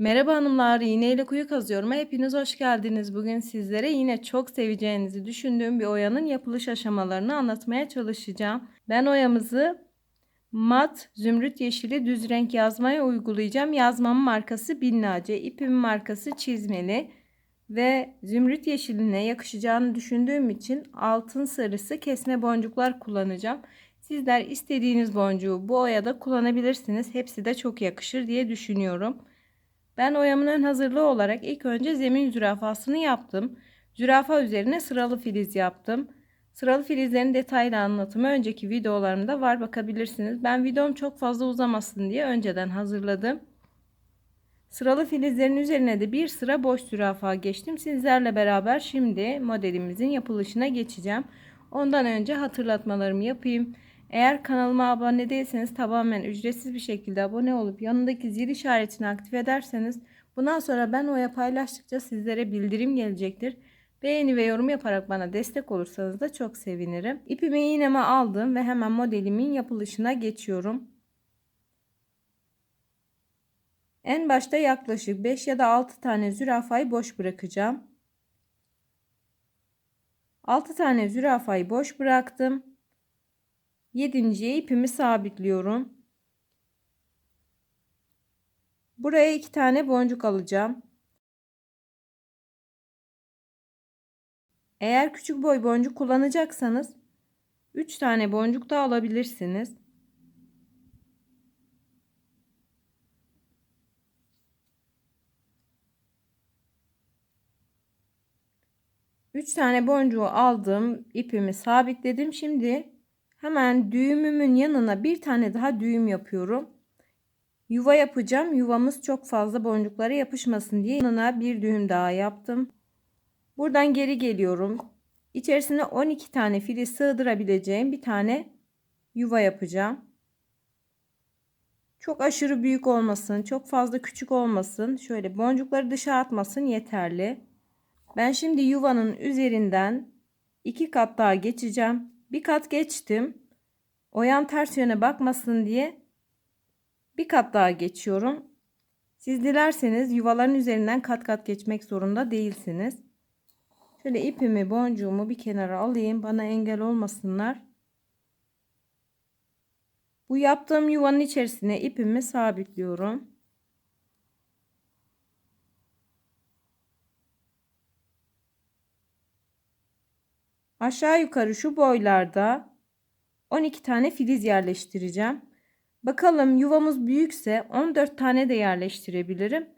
Merhaba hanımlar, iğneyle kuyu kazıyorum. Hepiniz hoş geldiniz. Bugün sizlere yine çok seveceğinizi düşündüğüm bir oyanın yapılış aşamalarını anlatmaya çalışacağım. Ben oyamızı mat zümrüt yeşili düz renk yazmaya uygulayacağım. Yazmamın markası Binnace, ipimin markası Çizmeli ve zümrüt yeşiline yakışacağını düşündüğüm için altın sarısı kesme boncuklar kullanacağım. Sizler istediğiniz boncuğu bu oyada kullanabilirsiniz. Hepsi de çok yakışır diye düşünüyorum. Ben oyamın hazırlığı olarak ilk önce zemin zürafasını yaptım. Zürafa üzerine sıralı filiz yaptım. Sıralı filizlerin detaylı anlatımı önceki videolarımda var bakabilirsiniz. Ben videom çok fazla uzamasın diye önceden hazırladım. Sıralı filizlerin üzerine de bir sıra boş zürafa geçtim. Sizlerle beraber şimdi modelimizin yapılışına geçeceğim. Ondan önce hatırlatmalarımı yapayım. Eğer kanalıma abone değilseniz tamamen ücretsiz bir şekilde abone olup yanındaki zil işaretini aktif ederseniz bundan sonra ben oya paylaştıkça sizlere bildirim gelecektir. Beğeni ve yorum yaparak bana destek olursanız da çok sevinirim. İpimi iğneme aldım ve hemen modelimin yapılışına geçiyorum. En başta yaklaşık 5 ya da 6 tane zürafayı boş bırakacağım. 6 tane zürafayı boş bıraktım. Yedinciye ipimi sabitliyorum. Buraya iki tane boncuk alacağım. Eğer küçük boy boncuk kullanacaksanız 3 tane boncuk da alabilirsiniz. Üç tane boncuğu aldım, ipimi sabitledim. Şimdi Hemen düğümümün yanına bir tane daha düğüm yapıyorum. Yuva yapacağım. Yuvamız çok fazla boncuklara yapışmasın diye yanına bir düğüm daha yaptım. Buradan geri geliyorum. İçerisine 12 tane fili sığdırabileceğim bir tane yuva yapacağım. Çok aşırı büyük olmasın, çok fazla küçük olmasın. Şöyle boncukları dışa atmasın yeterli. Ben şimdi yuvanın üzerinden iki kat daha geçeceğim. Bir kat geçtim. Oyan ters yöne bakmasın diye bir kat daha geçiyorum. Siz dilerseniz yuvaların üzerinden kat kat geçmek zorunda değilsiniz. Şöyle ipimi boncuğumu bir kenara alayım. Bana engel olmasınlar. Bu yaptığım yuvanın içerisine ipimi sabitliyorum. Aşağı yukarı şu boylarda 12 tane filiz yerleştireceğim. Bakalım yuvamız büyükse 14 tane de yerleştirebilirim.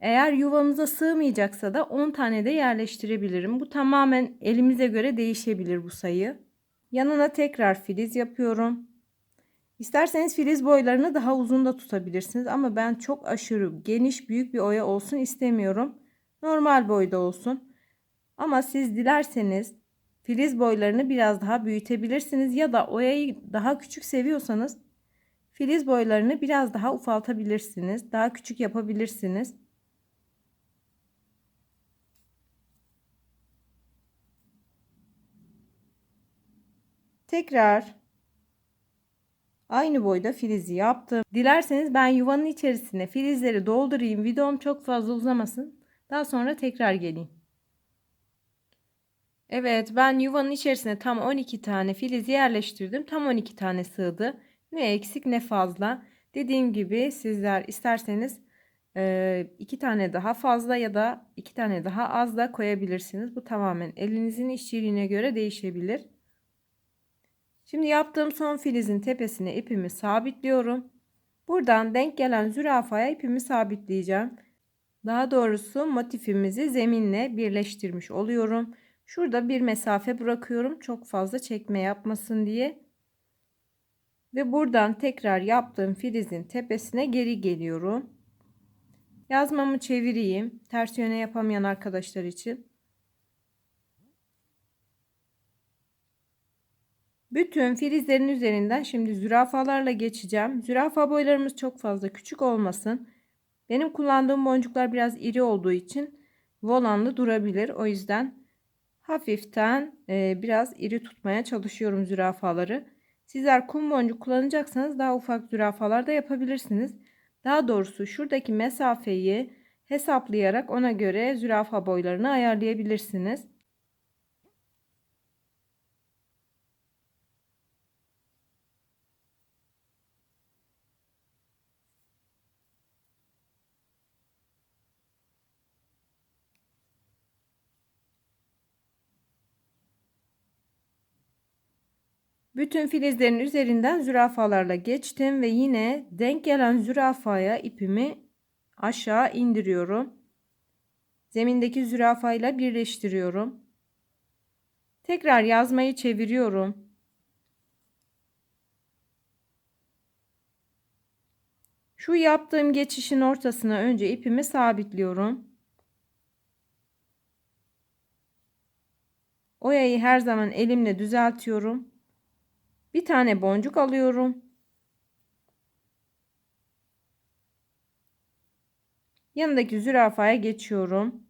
Eğer yuvamıza sığmayacaksa da 10 tane de yerleştirebilirim. Bu tamamen elimize göre değişebilir bu sayı. Yanına tekrar filiz yapıyorum. İsterseniz filiz boylarını daha uzun da tutabilirsiniz ama ben çok aşırı geniş büyük bir oya olsun istemiyorum. Normal boyda olsun. Ama siz dilerseniz filiz boylarını biraz daha büyütebilirsiniz ya da oyayı daha küçük seviyorsanız filiz boylarını biraz daha ufaltabilirsiniz. Daha küçük yapabilirsiniz. Tekrar aynı boyda filizi yaptım. Dilerseniz ben yuvanın içerisine filizleri doldurayım. Videom çok fazla uzamasın. Daha sonra tekrar geleyim. Evet ben yuvanın içerisine tam 12 tane filiz yerleştirdim. Tam 12 tane sığdı. Ne eksik ne fazla. Dediğim gibi sizler isterseniz e, iki tane daha fazla ya da iki tane daha az da koyabilirsiniz. Bu tamamen elinizin işçiliğine göre değişebilir. Şimdi yaptığım son filizin tepesine ipimi sabitliyorum. Buradan denk gelen zürafaya ipimi sabitleyeceğim. Daha doğrusu motifimizi zeminle birleştirmiş oluyorum. Şurada bir mesafe bırakıyorum. Çok fazla çekme yapmasın diye. Ve buradan tekrar yaptığım filizin tepesine geri geliyorum. Yazmamı çevireyim. Ters yöne yapamayan arkadaşlar için. Bütün filizlerin üzerinden şimdi zürafalarla geçeceğim. Zürafa boylarımız çok fazla küçük olmasın. Benim kullandığım boncuklar biraz iri olduğu için volanlı durabilir. O yüzden hafiften e, biraz iri tutmaya çalışıyorum zürafaları. Sizler kum boncuk kullanacaksanız daha ufak zürafalar da yapabilirsiniz. Daha doğrusu şuradaki mesafeyi hesaplayarak ona göre zürafa boylarını ayarlayabilirsiniz. Bütün filizlerin üzerinden zürafalarla geçtim ve yine denk gelen zürafaya ipimi aşağı indiriyorum. Zemindeki zürafayla birleştiriyorum. Tekrar yazmayı çeviriyorum. Şu yaptığım geçişin ortasına önce ipimi sabitliyorum. Oyayı her zaman elimle düzeltiyorum. Bir tane boncuk alıyorum. Yanındaki zürafaya geçiyorum.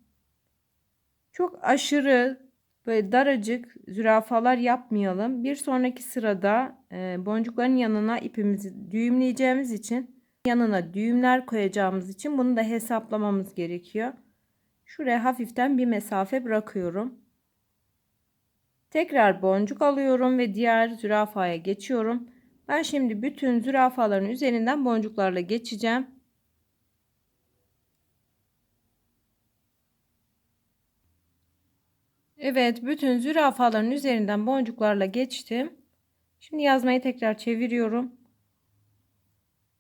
Çok aşırı böyle daracık zürafalar yapmayalım. Bir sonraki sırada e, boncukların yanına ipimizi düğümleyeceğimiz için yanına düğümler koyacağımız için bunu da hesaplamamız gerekiyor. Şuraya hafiften bir mesafe bırakıyorum. Tekrar boncuk alıyorum ve diğer zürafaya geçiyorum. Ben şimdi bütün zürafaların üzerinden boncuklarla geçeceğim. Evet, bütün zürafaların üzerinden boncuklarla geçtim. Şimdi yazmayı tekrar çeviriyorum.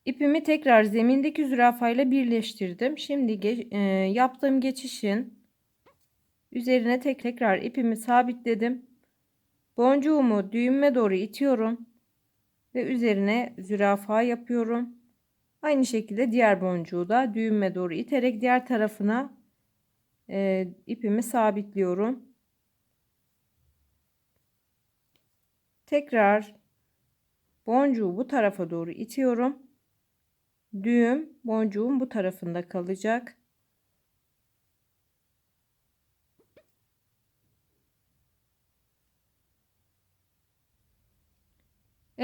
İpimi tekrar zemindeki zürafayla birleştirdim. Şimdi ge e, yaptığım geçişin üzerine tek tekrar ipimi sabitledim. Boncuğumu düğüme doğru itiyorum ve üzerine zürafa yapıyorum. Aynı şekilde diğer boncuğu da düğüme doğru iterek diğer tarafına e, ipimi sabitliyorum. Tekrar boncuğu bu tarafa doğru itiyorum. Düğüm boncuğun bu tarafında kalacak.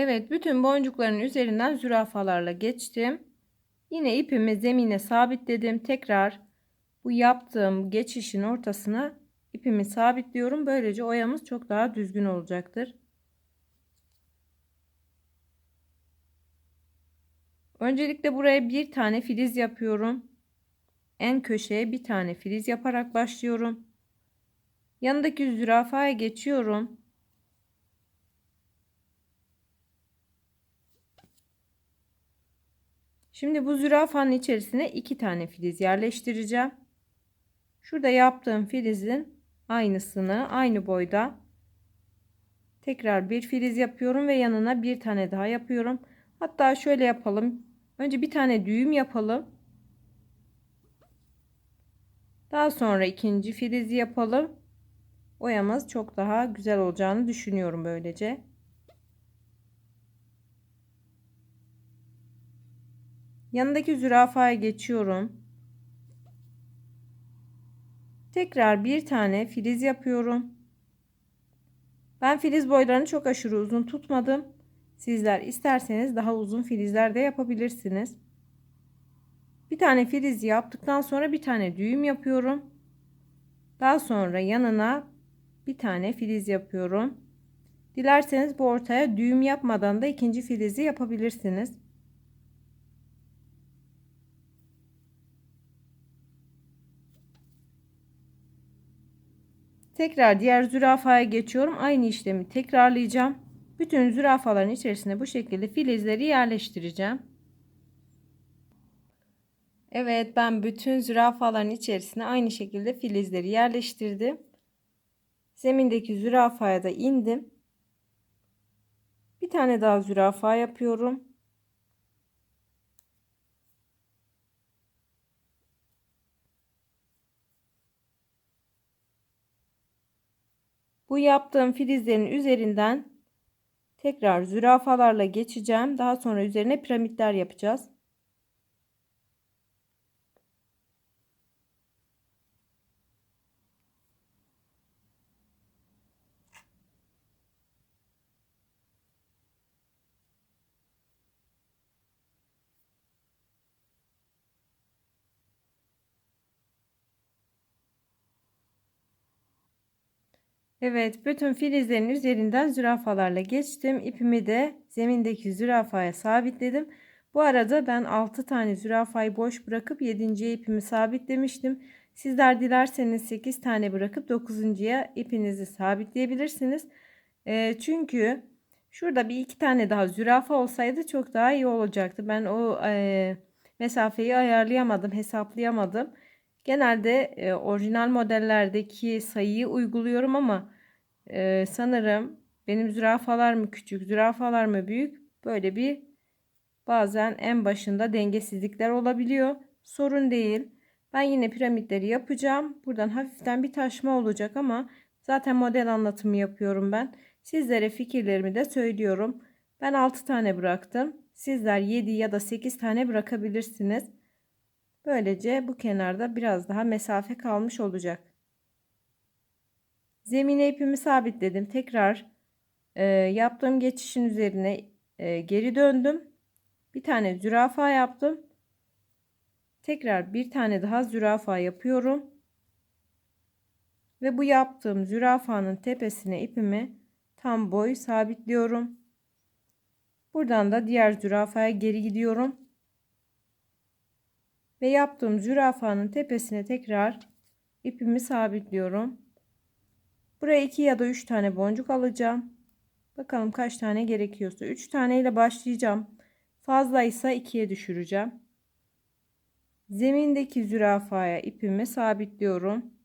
Evet bütün boncukların üzerinden zürafalarla geçtim. Yine ipimi zemine sabitledim. Tekrar bu yaptığım geçişin ortasına ipimi sabitliyorum. Böylece oyamız çok daha düzgün olacaktır. Öncelikle buraya bir tane filiz yapıyorum. En köşeye bir tane filiz yaparak başlıyorum. Yanındaki zürafaya geçiyorum. Şimdi bu zürafanın içerisine iki tane filiz yerleştireceğim. Şurada yaptığım filizin aynısını aynı boyda tekrar bir filiz yapıyorum ve yanına bir tane daha yapıyorum. Hatta şöyle yapalım. Önce bir tane düğüm yapalım. Daha sonra ikinci filizi yapalım. Oyamız çok daha güzel olacağını düşünüyorum böylece. Yanındaki zürafaya geçiyorum. Tekrar bir tane filiz yapıyorum. Ben filiz boylarını çok aşırı uzun tutmadım. Sizler isterseniz daha uzun filizler de yapabilirsiniz. Bir tane filiz yaptıktan sonra bir tane düğüm yapıyorum. Daha sonra yanına bir tane filiz yapıyorum. Dilerseniz bu ortaya düğüm yapmadan da ikinci filizi yapabilirsiniz. Tekrar diğer zürafaya geçiyorum. Aynı işlemi tekrarlayacağım. Bütün zürafaların içerisine bu şekilde filizleri yerleştireceğim. Evet ben bütün zürafaların içerisine aynı şekilde filizleri yerleştirdim. Zemindeki zürafaya da indim. Bir tane daha zürafa yapıyorum. Bu yaptığım filizlerin üzerinden tekrar zürafalarla geçeceğim. Daha sonra üzerine piramitler yapacağız. Evet, bütün filizlerin üzerinden zürafalarla geçtim. İpimi de zemindeki zürafaya sabitledim. Bu arada ben 6 tane zürafayı boş bırakıp 7. ipimi sabitlemiştim. Sizler dilerseniz 8 tane bırakıp 9.ya ipinizi sabitleyebilirsiniz. E, çünkü şurada bir iki tane daha zürafa olsaydı çok daha iyi olacaktı. Ben o e, mesafeyi ayarlayamadım, hesaplayamadım. Genelde e, orijinal modellerdeki sayıyı uyguluyorum ama e, sanırım benim zürafalar mı küçük, zürafalar mı büyük böyle bir bazen en başında dengesizlikler olabiliyor. Sorun değil. Ben yine piramitleri yapacağım. Buradan hafiften bir taşma olacak ama zaten model anlatımı yapıyorum ben. Sizlere fikirlerimi de söylüyorum. Ben 6 tane bıraktım. Sizler 7 ya da 8 tane bırakabilirsiniz. Böylece bu kenarda biraz daha mesafe kalmış olacak. Zemine ipimi sabitledim. Tekrar e, yaptığım geçişin üzerine e, geri döndüm. Bir tane zürafa yaptım. Tekrar bir tane daha zürafa yapıyorum. Ve bu yaptığım zürafanın tepesine ipimi tam boy sabitliyorum. Buradan da diğer zürafaya geri gidiyorum. Ve yaptığım zürafanın tepesine tekrar ipimi sabitliyorum. Buraya 2 ya da 3 tane boncuk alacağım. Bakalım kaç tane gerekiyorsa. 3 tane ile başlayacağım. Fazlaysa 2'ye düşüreceğim. Zemindeki zürafaya ipimi sabitliyorum.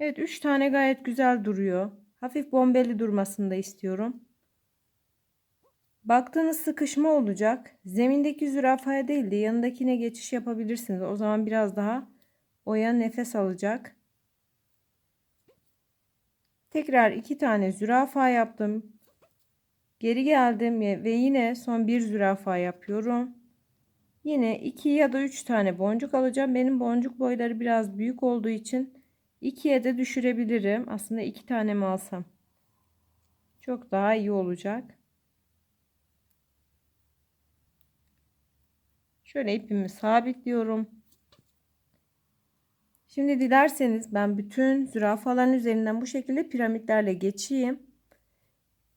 Evet 3 tane gayet güzel duruyor. Hafif bombeli durmasını da istiyorum. Baktığınız sıkışma olacak. Zemindeki zürafaya değil de yanındakine geçiş yapabilirsiniz. O zaman biraz daha oya nefes alacak. Tekrar iki tane zürafa yaptım. Geri geldim ve yine son bir zürafa yapıyorum. Yine iki ya da üç tane boncuk alacağım. Benim boncuk boyları biraz büyük olduğu için ikiye de düşürebilirim. Aslında iki tane mi alsam? Çok daha iyi olacak. Şöyle ipimi sabitliyorum. Şimdi dilerseniz ben bütün zürafaların üzerinden bu şekilde piramitlerle geçeyim.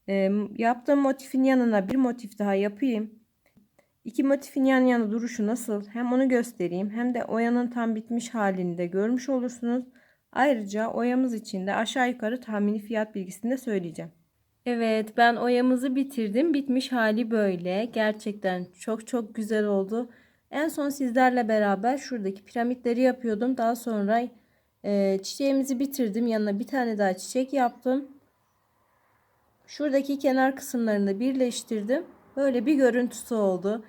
E, yaptığım motifin yanına bir motif daha yapayım. İki motifin yan yana duruşu nasıl hem onu göstereyim hem de oyanın tam bitmiş halini de görmüş olursunuz. Ayrıca oyamız için de aşağı yukarı tahmini fiyat bilgisini de söyleyeceğim. Evet ben oyamızı bitirdim. Bitmiş hali böyle. Gerçekten çok çok güzel oldu. En son sizlerle beraber şuradaki piramitleri yapıyordum. Daha sonra e, çiçeğimizi bitirdim. Yanına bir tane daha çiçek yaptım. Şuradaki kenar kısımlarını birleştirdim. Böyle bir görüntüsü oldu.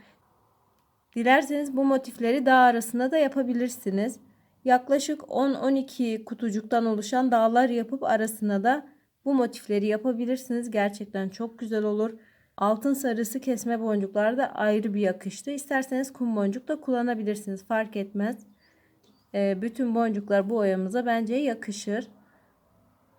Dilerseniz bu motifleri dağ arasında da yapabilirsiniz. Yaklaşık 10-12 kutucuktan oluşan dağlar yapıp arasına da bu motifleri yapabilirsiniz. Gerçekten çok güzel olur. Altın sarısı kesme boncuklar da ayrı bir yakıştı. İsterseniz kum boncuk da kullanabilirsiniz. Fark etmez. Ee, bütün boncuklar bu oyamıza bence yakışır.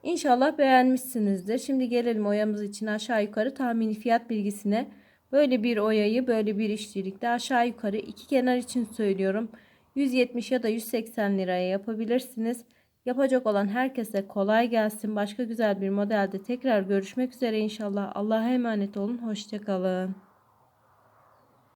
İnşallah beğenmişsinizdir. Şimdi gelelim oyamız için aşağı yukarı tahmini fiyat bilgisine. Böyle bir oyayı böyle bir işçilikte aşağı yukarı iki kenar için söylüyorum. 170 ya da 180 liraya yapabilirsiniz. Yapacak olan herkese kolay gelsin. Başka güzel bir modelde tekrar görüşmek üzere inşallah. Allah'a emanet olun. Hoşçakalın.